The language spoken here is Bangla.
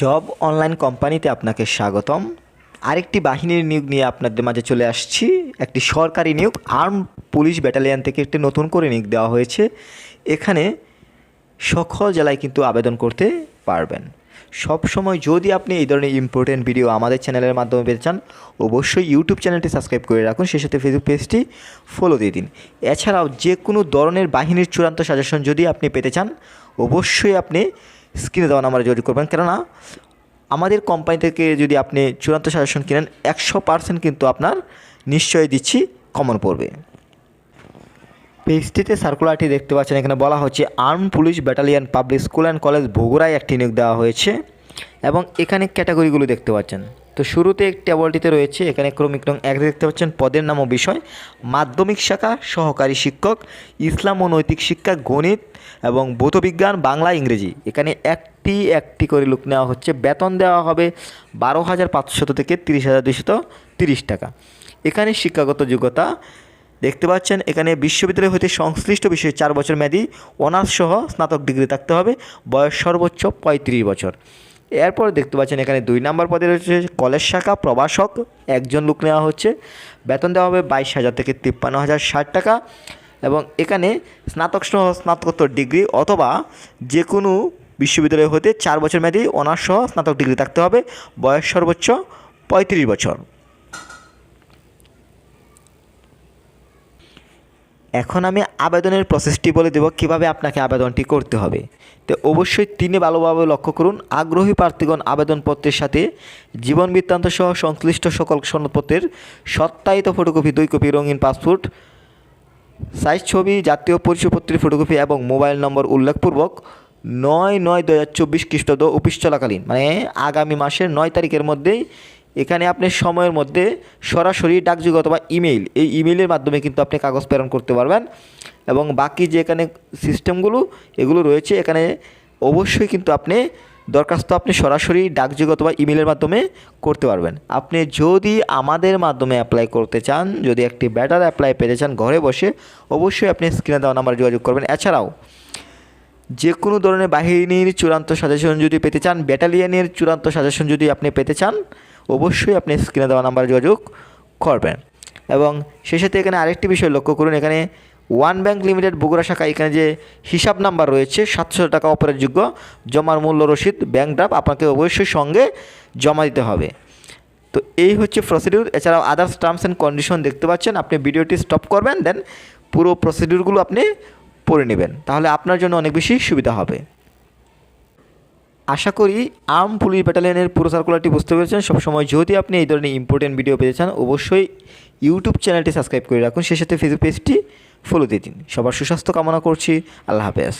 জব অনলাইন কোম্পানিতে আপনাকে স্বাগতম। আরেকটি বাহিনীর নিয়োগ নিয়ে আপনাদের মাঝে চলে আসছি। একটি সরকারি নিয়োগ আর্ম পুলিশ ব্যাটালিয়ান থেকে একটি নতুন করে নিয়োগ দেওয়া হয়েছে। এখানে সকল জেলায় কিন্তু আবেদন করতে পারবেন। সব সময় যদি আপনি এই ধরনের ইম্পর্টেন্ট ভিডিও আমাদের চ্যানেলের মাধ্যমে পেতে চান, অবশ্যই ইউটিউব চ্যানেলটি সাবস্ক্রাইব করে রাখুন, সেই সাথে ফেসবুক পেজটি ফলো দিয়ে দিন। এছাড়াও যে কোনো ধরনের বাহিনীর চূড়ান্ত সাজেশন যদি আপনি পেতে চান, অবশ্যই আপনি স্ক্রিনে দেওয়া নাম্বারে যোগাযোগ করবেন। কেননা আমাদের কোম্পানি থেকে যদি আপনি চূড়ান্ত সাজেশন কিনেন, একশো পার্সেন্ট কিন্তু আপনার নিশ্চয় দিচ্ছি কমন পড়বে। পেজটিতে সার্কুলারটি দেখতে পাচ্ছেন, এখানে বলা হচ্ছে arm police battalion public school and college বগুড়ায় একটি নিয়োগ দেওয়া হয়েছে। এবং এখানে ক্যাটাগরিগুলো দেখতে পাচ্ছেন। তো শুরুতে টেবলটিতে রয়েছে, এখানে ক্রমিক রং এক দেখতে পাচ্ছেন, পদের নাম ও বিষয়, মাধ্যমিক শাখা, সহকারী শিক্ষক, ইসলাম ও নৈতিক শিক্ষা, গণিত এবং ভৌতবিজ্ঞান, বাংলা, ইংরেজি। এখানে একটি একটি করে লুক নেওয়া হচ্ছে, বেতন দেওয়া হবে বারো হাজার পাঁচশত থেকে তিরিশ হাজার দুশত তিরিশ টাকা। এখানে শিক্ষাগত যোগ্যতা দেখতে পাচ্ছেন, এখানে বিশ্ববিদ্যালয় হতে সংশ্লিষ্ট বিষয়ে চার বছর মেয়াদী, অনার্স সহ স্নাতক ডিগ্রি থাকতে হবে, বয়স সর্বোচ্চ পঁয়ত্রিশ বছর। এরপর দেখতে পাচ্ছেন এখানে দুই নাম্বার পদে রয়েছে কলেজ শাখা প্রবাসক একজন লোক নেওয়া হচ্ছে। বেতন দেওয়া হবে বাইশ হাজার থেকে তিপ্পান্ন হাজার ষাট টাকা এবং এখানে স্নাতক সহ স্নাতকোত্তর ডিগ্রি অথবা যে কোনো বিশ্ববিদ্যালয় হতে চার বছর মেয়াদি অনার্স সহ স্নাতক ডিগ্রি থাকতে হবে। বয়স সর্বোচ্চ পঁয়ত্রিশ বছর। এখন আমি আবেদনের প্রসেসটি বলে দেব, কীভাবে আপনাকে আবেদনটি করতে হবে। তো অবশ্যই তিনি ভালোভাবে লক্ষ্য করুন, আগ্রহী প্রার্থীগণ আবেদনপত্রের সাথে জীবন বৃত্তান্ত সহ সংশ্লিষ্ট সকল সনদপত্রের সত্যায়িত ফটোকপি দুই কপি রঙিন পাসপোর্ট সাইজ ছবি, জাতীয় পরিচয়পত্রের ফটোকপি এবং মোবাইল নম্বর উল্লেখপূর্বক নয় নয় দু হাজার চব্বিশ খ্রিস্টাব্দ অফিস চলাকালীন মানে আগামী মাসের নয় তারিখের মধ্যেই এখানে আপনি সময়ের মধ্যে সরাসরি ডাকযোগ অথবা ইমেইল, এই ইমেইলের মাধ্যমে কিন্তু আপনি কাগজ প্রেরণ করতে পারবেন। এবং বাকি যে এখানে সিস্টেমগুলো, এগুলো রয়েছে, এখানে অবশ্যই কিন্তু আপনি দরখাস্ত আপনি সরাসরি ডাকযোগ অথবা ইমেলের মাধ্যমে করতে পারবেন। আপনি যদি আমাদের মাধ্যমে অ্যাপ্লাই করতে চান, যদি একটি ব্যাটার অ্যাপ্লাই পেতে চান ঘরে বসে, অবশ্যই আপনি স্ক্রিনে দেওয়া নাম্বারে যোগাযোগ করবেন। এছাড়াও যে কোনো ধরনের বাহিনীর চূড়ান্ত সাজেশন যদি পেতে চান ব্যাটালিয়নের চূড়ান্ত সাজেশন যদি আপনি পেতে চান অবশ্যই আপনি স্ক্রিনে দেওয়া নাম্বারে যোগাযোগ করবেন। এবং সেই সাথে এখানে আরেকটি বিষয় লক্ষ্য করুন, এখানে ওয়ান ব্যাংক লিমিটেড বগুড়া শাখা এখানে যে হিসাব নাম্বার রয়েছে, সাতশো টাকা অপরের যোগ্য জমার মূল্য রসিদ ব্যাংক ড্রাফট আপনাকে অবশ্যই সঙ্গে জমা দিতে হবে। তো এই হচ্ছে প্রসিডিউর এছাড়াও আদার্স টার্মস অ্যান্ড কন্ডিশন দেখতে পাচ্ছেন, আপনি ভিডিওটি স্টপ করবেন দেন পুরো প্রসিডিউরগুলো আপনি পড়ে নেবেন। তাহলে আপনার জন্য অনেক বেশি সুবিধা হবে। আশা করি আর্ম পুলিশ ব্যাটালিয়নের পুরো সার্কুলারটি বুঝতে পেরেছেন। সবসময় যদি আপনি এই ধরনের ইম্পর্টেন্ট ভিডিও পেতে চান, অবশ্যই ইউটিউব চ্যানেলটি সাবস্ক্রাইব করে রাখুন। সেই সাথে ফেসবুক পেজটি ফলো দিয়ে দিন। সবার সুস্বাস্থ্য কামনা করছি। আল্লাহ হাফেজ।